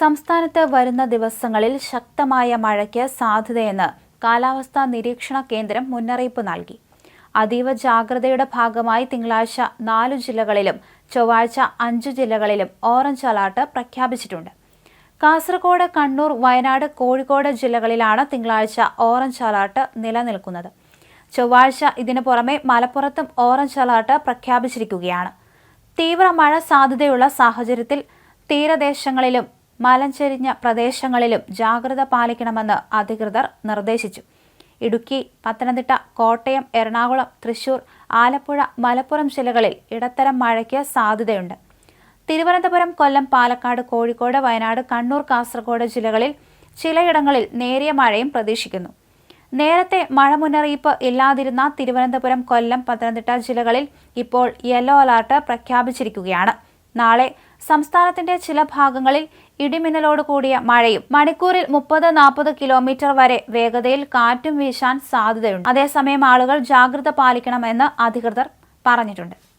സംസ്ഥാനത്ത് വരുന്ന ദിവസങ്ങളിൽ ശക്തമായ മഴയ്ക്ക് സാധ്യതയെന്ന് കാലാവസ്ഥാ നിരീക്ഷണ കേന്ദ്രം മുന്നറിയിപ്പ് നൽകി. അതീവ ജാഗ്രതയുടെ ഭാഗമായി തിങ്കളാഴ്ച നാലു ജില്ലകളിലും ചൊവ്വാഴ്ച അഞ്ചു ജില്ലകളിലും ഓറഞ്ച് അലർട്ട് പ്രഖ്യാപിച്ചിട്ടുണ്ട്. കാസർഗോഡ് കണ്ണൂർ വയനാട് കോഴിക്കോട് ജില്ലകളിലാണ് തിങ്കളാഴ്ച ഓറഞ്ച് അലർട്ട് നിലനിൽക്കുന്നത്. ചൊവ്വാഴ്ച ഇതിനു പുറമെ മലപ്പുറത്തും ഓറഞ്ച് അലർട്ട് പ്രഖ്യാപിച്ചിരിക്കുകയാണ്. തീവ്ര മഴ സാധ്യതയുള്ള സാഹചര്യത്തിൽ തീരദേശങ്ങളിലും മലഞ്ചെരിഞ്ഞ പ്രദേശങ്ങളിലും ജാഗ്രത പാലിക്കണമെന്ന് അധികൃതർ നിർദ്ദേശിച്ചു. ഇടുക്കി പത്തനംതിട്ട കോട്ടയം എറണാകുളം തൃശൂർ ആലപ്പുഴ മലപ്പുറം ജില്ലകളിൽ ഇടത്തരം മഴയ്ക്ക് സാധ്യതയുണ്ട്. തിരുവനന്തപുരം കൊല്ലം പാലക്കാട് കോഴിക്കോട് വയനാട് കണ്ണൂർ കാസർഗോഡ് ജില്ലകളിൽ ചിലയിടങ്ങളിൽ നേരിയ മഴയും പ്രതീക്ഷിക്കുന്നു. നേരത്തെ മഴ മുന്നറിയിപ്പ് ഇല്ലാതിരുന്ന തിരുവനന്തപുരം കൊല്ലം പത്തനംതിട്ട ജില്ലകളിൽ ഇപ്പോൾ യെല്ലോ അലർട്ട് പ്രഖ്യാപിച്ചിരിക്കുകയാണ്. നാളെ സംസ്ഥാനത്തിന്റെ ചില ഭാഗങ്ങളിൽ ഇടിമിന്നലോട് കൂടിയ മഴയും മണിക്കൂറിൽ മുപ്പത് നാൽപ്പത് കിലോമീറ്റർ വരെ വേഗതയിൽ കാറ്റും വീശാൻ സാധ്യതയുണ്ട്. അതേസമയം ആളുകൾ ജാഗ്രത പാലിക്കണമെന്ന് അധികൃതർ പറഞ്ഞിട്ടുണ്ട്.